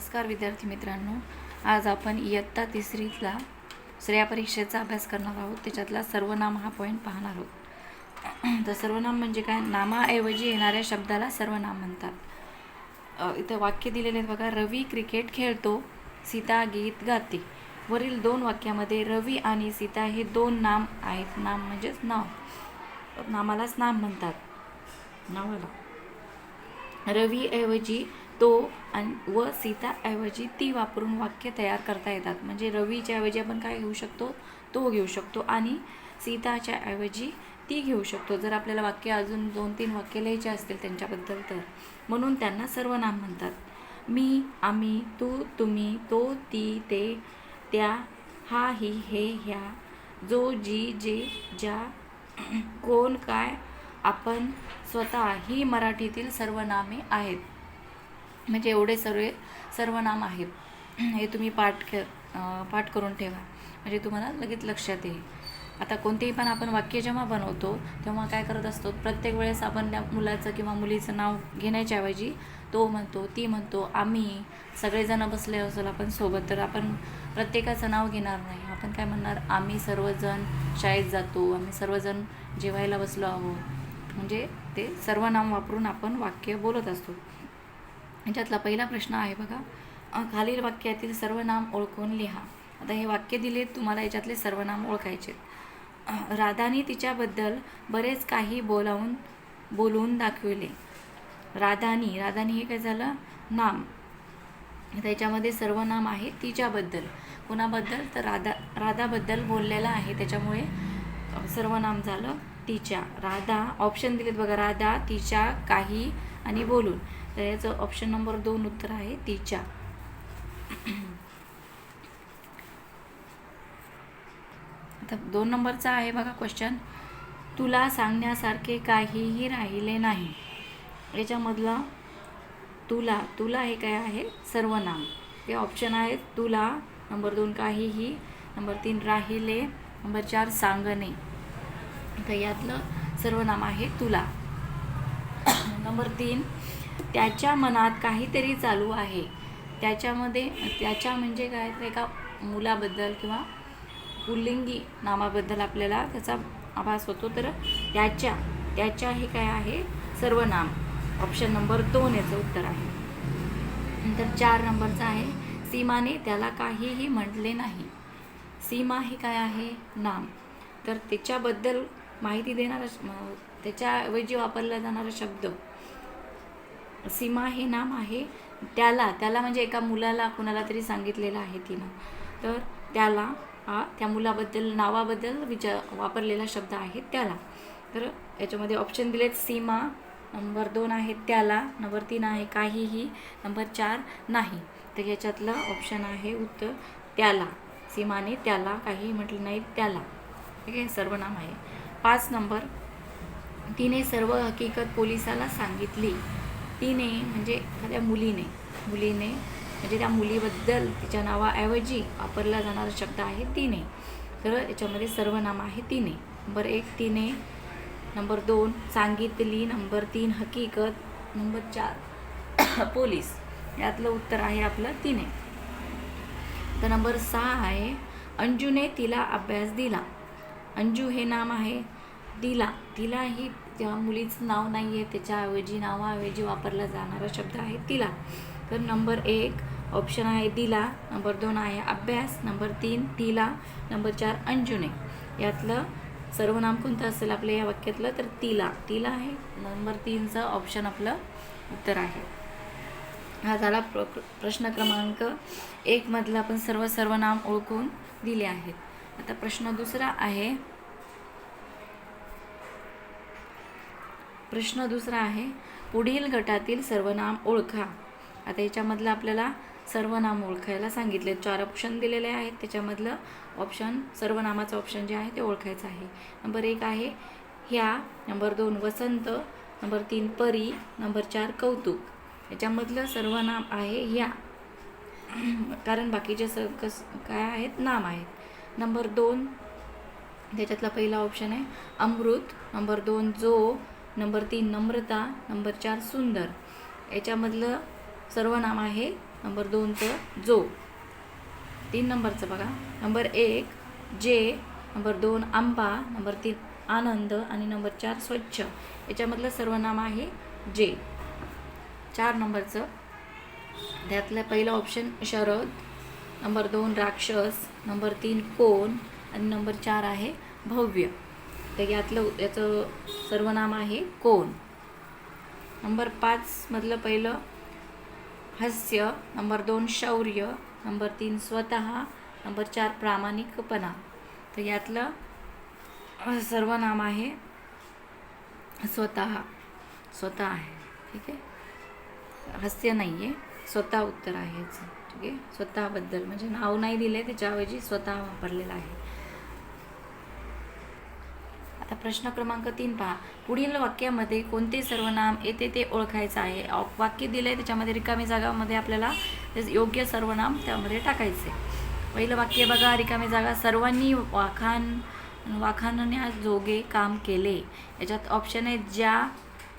नमस्कार विद्यार्थी मित्रांनो. आज आपण इयत्ता तिसरीतला श्रेया परीक्षेचा अभ्यास करणार आहोत. त्याच्यातला सर्वनाम हा पॉईंट पाहणार आहोत. तर सर्वनाम म्हणजे काय? नामाऐवजी येणाऱ्या शब्दाला सर्वनाम म्हणतात. इथं वाक्य दिलेले आहेत बघा. रवी क्रिकेट खेळतो सीता गीत गाते. वरील दोन वाक्यामध्ये रवी आणि सीता हे दोन नाम आहेत. नाम म्हणजेच नाव. नामालाच नाम म्हणतात. नावाला रवीऐवजी तो आणि व सीताऐवजी ती वापरून वाक्य तयार करता येतात. म्हणजे रवीच्या ऐवजी आपण काय घेऊ शकतो? तो घेऊ शकतो आणि सीताच्या ऐवजी ती घेऊ शकतो. जर आपल्याला वाक्य अजून दोन तीन वाक्य लिहायचे असतील त्यांच्याबद्दल तर. म्हणून त्यांना सर्वनाम म्हणतात. मी आम्ही तू तुम्ही तो ती ते त्या हा ही हे ह्या जो जी जे ज्या कोण काय आपण स्वतः ही मराठीतील सर्वनामे आहेत. म्हणजे एवढे सर्व सर्वनाम आहेत. हे तुम्ही पाठ क पाठ करून ठेवा. म्हणजे तुम्हाला लगेच लक्षात येईल. आता कोणतेही पण आपण वाक्य जेव्हा बनवतो तेव्हा काय करत असतो प्रत्येक वेळेस आपण त्या मुलाचं किंवा मुलीचं नाव घेण्याच्या ऐवजी तो म्हणतो ती म्हणतो आम्ही सगळेजण बसले असेल आपण सोबत तर आपण प्रत्येकाचं नाव घेणार नाही. आपण काय म्हणणार आम्ही सर्वजण शाळेत जातो आम्ही सर्वजण जेवायला बसलो आहोत. म्हणजे ते सर्वनाम वापरून आपण वाक्य बोलत असतो. याच्यातला पहिला प्रश्न आहे बघा खालील वाक्यातील सर्वनाम ओळखून लिहा. आता हे वाक्य दिले तुम्हाला याच्यातले सर्वनाम ओळखायचे राधानी राधाने तिच्याबद्दल बरेच काही बोलावून बोलवून दाखविले. राधानी राधानी हे काय झालं? नाम. त्याच्यामध्ये सर्वनाम आहे तिच्याबद्दल. कुणाबद्दल? तर राधा राधाबद्दल बोललेलं आहे. त्याच्यामुळे सर्व सर्वनाम झालं तिच्या. राधा ऑप्शन दिलेत बघा राधा तिच्या काही आणि बोलून. तर याचं ऑप्शन नंबर दोन उत्तर आहे तिच्या. आता दोन नंबरचा आहे बघा क्वेश्चन तुला सांगण्यासारखे काहीही राहिले नाही. याच्यामधला तुला तुला हे काय आहे? सर्वनाम हे ऑप्शन आहेत तुला नंबर दोन काहीही नंबर तीन राहिले नंबर चार सांगणे. तर यातलं सर्वनाम आहे तुला. नंबर तीन त्याच्या मनात काहीतरी चालू आहे. त्याच्यामध्ये त्याच्या म्हणजे काय तर एका मुलाबद्दल किंवा पुल्लिंगी नामाबद्दल आपल्याला त्याचा आभास होतो. तर त्याच्या त्याच्या हे काय आहे? सर्वनाम ऑप्शन नंबर दोन याचं उत्तर आहे. नंतर चार नंबरचं आहे. सीमाने त्याला काहीही म्हटले नाही. सीमा हे काय आहे? नाम. तर त्याच्याबद्दल माहिती देणारा श- त्याच्याऐवजी वापरला जाणारा शब्द सीमा हे नाम आहे. त्याला त्याला म्हणजे एका मुलाला कुणाला तरी सांगितलेलं आहे तिनं. तर त्याला हा त्या मुलाबद्दल नावाबद्दल विचार वापरलेला शब्द आहे त्याला. तर याच्यामध्ये ऑप्शन दिलेत सीमा नंबर दोन आहे त्याला नंबर तीन आहे काहीही नंबर चार नाही. तर याच्यातलं ऑप्शन आहे उत्तर त्याला. सीमाने त्याला काही म्हटलं नाही त्याला. ठीक आहे? सर्वनाम आहे. पाच नंबर तिने सर्व हकीकत पोलिसाला सांगितली. तिने म्हणजे एखाद्या मुलीने मुलीने म्हणजे त्या मुलीबद्दल तिच्या नावाऐवजी वापरला जाणारा शब्द आहे तिने. तर याच्यामध्ये सर्वनाम आहे तिने. नंबर एक तिने. नंबर दोन सांगितली. नंबर तीन हकीकत. नंबर चार पोलीस. यातलं उत्तर आहे आपलं तिने. तर नंबर सहा आहे अंजूने तिला अभ्यास दिला. अंजू हे नाम आहे दिला. तिला ही त्या मुलीचं नाव नाही आहे त्याच्याऐवजी नावाऐवजी वापरला जाणारा शब्द आहे तिला. तर नंबर एक ऑप्शन आहे दिला. नंबर दोन आहे अभ्यास. नंबर तीन तिला. नंबर चार अंजुने. यातलं सर्वनाम कोणतं असेल आपल्या या वाक्यातलं? तर तिला. तिला आहे. नंबर तीनचं ऑप्शन आपलं उत्तर आहे. हा झाला प्र प्रश्न क्रमांक एकमधलं आपण सर्व सर्वनाम ओळखून दिले आहेत. आता प्रश्न दुसरा आहे प्रश्न दुसरा आहे पुढील गटातील सर्वनाम ओळखा. आता याच्यामधलं आपल्याला सर्वनाम ओळखायला सांगितले. चार ऑप्शन दिलेले आहेत. त्याच्यामधलं ऑप्शन सर्वनामाचं ऑप्शन जे आहे ते ओळखायचं आहे. नंबर एक आहे ह्या. नंबर दोन वसंत. नंबर तीन परी. नंबर चार कौतुक. याच्यामधलं सर्वनाम आहे ह्या. कारण बाकीचे स कस काय आहेत? नाम आहेत. नंबर दोन त्याच्यातला पहिला ऑप्शन आहे अमृत. नंबर दोन जो. नंबर तीन नम्रता नंबर चार सुंदर. याच्यामधलं सर्वनाम आहे. नंबर दोनचं जो. तीन नंबरचं बघा. नंबर एक जे. नंबर दोन आंबा. नंबर तीन आनंद. आणि नंबर चार स्वच्छ. याच्यामधलं सर्वनाम आहे जे. चार नंबरचं. त्यातलं पहिलं ऑप्शन शरद. नंबर दोन राक्षस. नंबर तीन कोण. आणि नंबर चार आहे भव्य. तर यातलं याचं सर्वनाम आहे कोण? नंबर पाचमधलं पहिलं हास्य. नंबर दोन शौर्य. नंबर तीन स्वतः. नंबर चार प्रामाणिकपणा. तर यातलं सर्व सर्वनाम आहे स्वतः. स्वतः आहे. ठीक आहे? हास्य नाही आहे स्वतः उत्तर आहे याचं. ठीक आहे? स्वतःबद्दल. म्हणजे नाव नाही दिले त्याच्याऐवजी स्वतः वापरलेलं आहे. प्रश्न क्रमांक तीन पहा. पुढील वाक्यामध्ये कोणते सर्वनाम येते ते ओळखायचं आहे? वाक्य वाक्य आहे त्याच्यामध्ये रिकामी जागामध्ये आपल्याला योग्य सर्वनाम त्यामध्ये टाकायचे पहिलं वाक्य बघा रिकामी जागा. सर्वांनी वाखान वाखाणण्याजोगे काम केले. याच्यात ऑप्शन आहे ज्या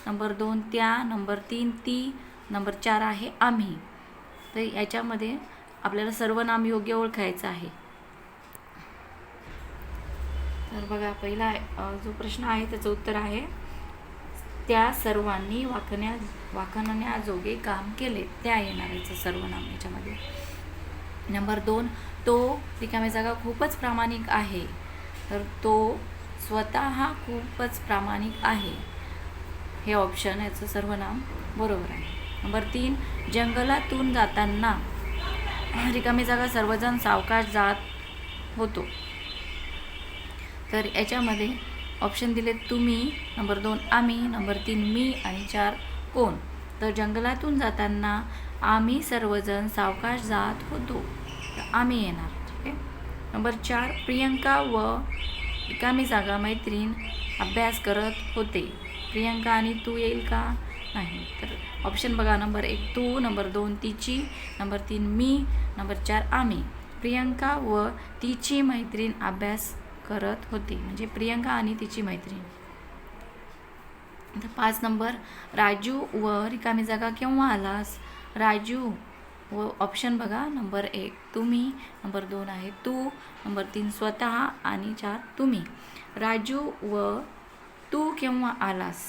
नंबर दोन त्या नंबर तीन ती नंबर चार आहे आम्ही. तर याच्यामध्ये आपल्याला सर्वनाम योग्य ओळखायचं आहे. तर बघा पहिला जो प्रश्न आहे त्याचं उत्तर आहे त्या सर्वांनी वाकण्या वाखणण्याजोगे काम केले. त्या येणार याचं सर्वनाम याच्यामध्ये. नंबर दोन तो रिकामी जागा खूपच प्रामाणिक आहे. तर तो स्वतः खूपच प्रामाणिक आहे. हे ऑप्शन याचं सर्वनाम बरोबर आहे. नंबर तीन जंगलातून जाताना रिकामी जागा सर्वजण सावकाश जात होतो. तर याच्यामध्ये ऑप्शन दिले तुम्ही नंबर दोन आम्ही नंबर तीन मी आणि चार कोण? तर जंगलातून जाताना आम्ही सर्वजण सावकाश जात होतो. तर आम्ही येणार ठीक आहे? नंबर चार प्रियंका व रिकामी जागा मैत्रीण अभ्यास करत होते. प्रियंका आणि तू येईल का? नाही. तर ऑप्शन बघा नंबर एक तू नंबर दोन तिची नंबर तीन मी नंबर चार आम्ही. प्रियंका व तिची मैत्रीण अभ्यास करत होती. म्हणजे प्रियंका आणि तिची मैत्रीण. आता पाच नंबर. राजू व रिकामी जागा केव्हा आलास? राजू व ऑप्शन बघा. नंबर एक तुम्ही. नंबर दोन आहे तू. नंबर तीन स्वतः. आणि चार तुम्ही. राजू व तू केव्हा आलास?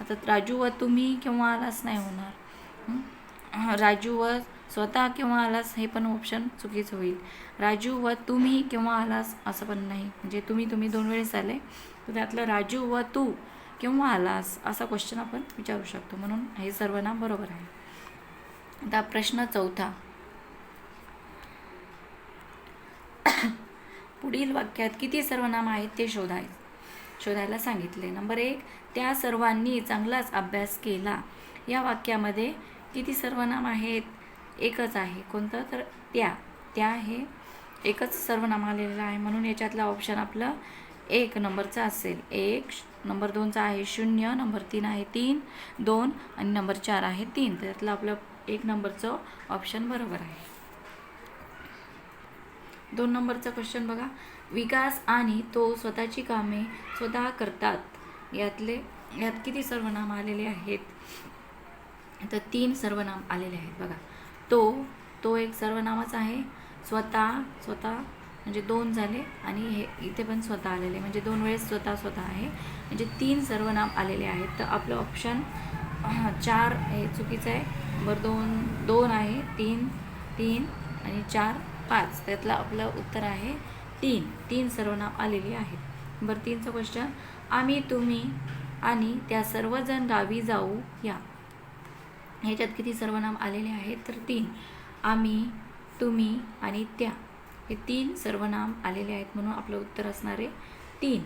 आता राजू व तुम्ही केव्हा आलास नाही होणार. राजू व स्वतः किंवा आलास हे पण ऑप्शन चुकीचं होईल. राजू व तुम्ही किंवा आलास असं पण नाही. म्हणजे तुम्ही तुम्ही दोन वेळेस आले. तर त्यातलं राजू व तू किंवा आलास असा क्वेश्चन आपण विचारू शकतो. म्हणून हे सर्वनाम बरोबर आहे. आता प्रश्न चौथा. पुढील वाक्यात किती सर्वनाम आहेत ते शोधाय शोधायला सांगितले. नंबर एक त्या सर्वांनी चांगलाच अभ्यास केला. या वाक्यामध्ये किती सर्वनाम आहेत? एकच आहे. कोणतं? तर त्या. त्या हे एकच सर्वनाम आलेलं आहे. म्हणून याच्यातला ऑप्शन आपलं एक नंबरचा असेल. एक श- नंबर दोनचा आहे शून्य नंबर तीन आहे तीन दोन आणि नंबर चार आहे तीन. तर त्यातलं आपलं एक नंबरचं ऑप्शन बरोबर आहे. दोन नंबरचा क्वेश्चन बघा. विकास आणि तो स्वतःची कामे स्वतः करतात. यातले यात किती सर्वनाम आलेले आहेत? तर तीन सर्वनाम आलेले आहेत बघा. तो तो एक सर्वनामच आहे. स्वतः स्वतः म्हणजे दोन झाले आणि हे इथे पण स्वतः आलेले. म्हणजे दोन वेळेस स्वतः स्वतः आहे. म्हणजे तीन सर्वनाम आलेले आहेत. तर आपलं ऑप्शन चार हे चुकीचं आहे. बरं दोन दोन आहे. तीन तीन आणि चार पाच. त्यातलं आपलं उत्तर आहे तीन. तीन सर्वनाम आलेली आहेत. बरं तीनचं क्वेश्चन आम्ही तुम्ही आणि त्या सर्वजण गावी जाऊ या. ह्याच्यात किती सर्वनाम आलेले आहेत? तर तीन. आम्ही तुम्ही आणि त्या. हे तीन सर्वनाम आलेले आहेत म्हणून आपलं उत्तर असणारे तीन.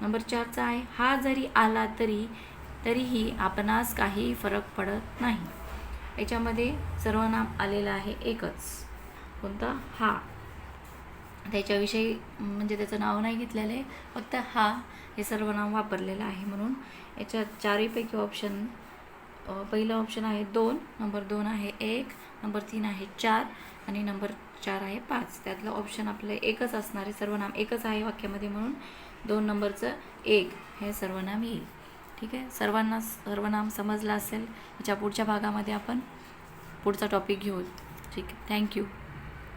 नंबर चारचा आहे हा जरी आला तरी तरीही आपणास काही फरक पडत नाही. याच्यामध्ये सर्वनाम आलेलं आहे एकच. कोणता? हा. त्याच्याविषयी म्हणजे त्याचं नाव नाही घेतलेलं आहे फक्त हा हे सर्वनाम वापरलेलं आहे म्हणून. याच्यात चारहीपैकी ऑप्शन पहिलं ऑप्शन आहे दोन नंबर दोन आहे एक नंबर तीन आहे चार आणि नंबर चार आहे पाच. त्यातलं ऑप्शन आपलं एकच असणार आहे सर्वनाम एकच आहे वाक्यामध्ये म्हणून दोन नंबरचं एक हे सर्वनाम येईल. ठीक आहे? सर्वांना सर्वनाम समजलं असेल याच्या पुढच्या भागामध्ये आपण पुढचा टॉपिक घेऊ. ठीक आहे? थँक्यू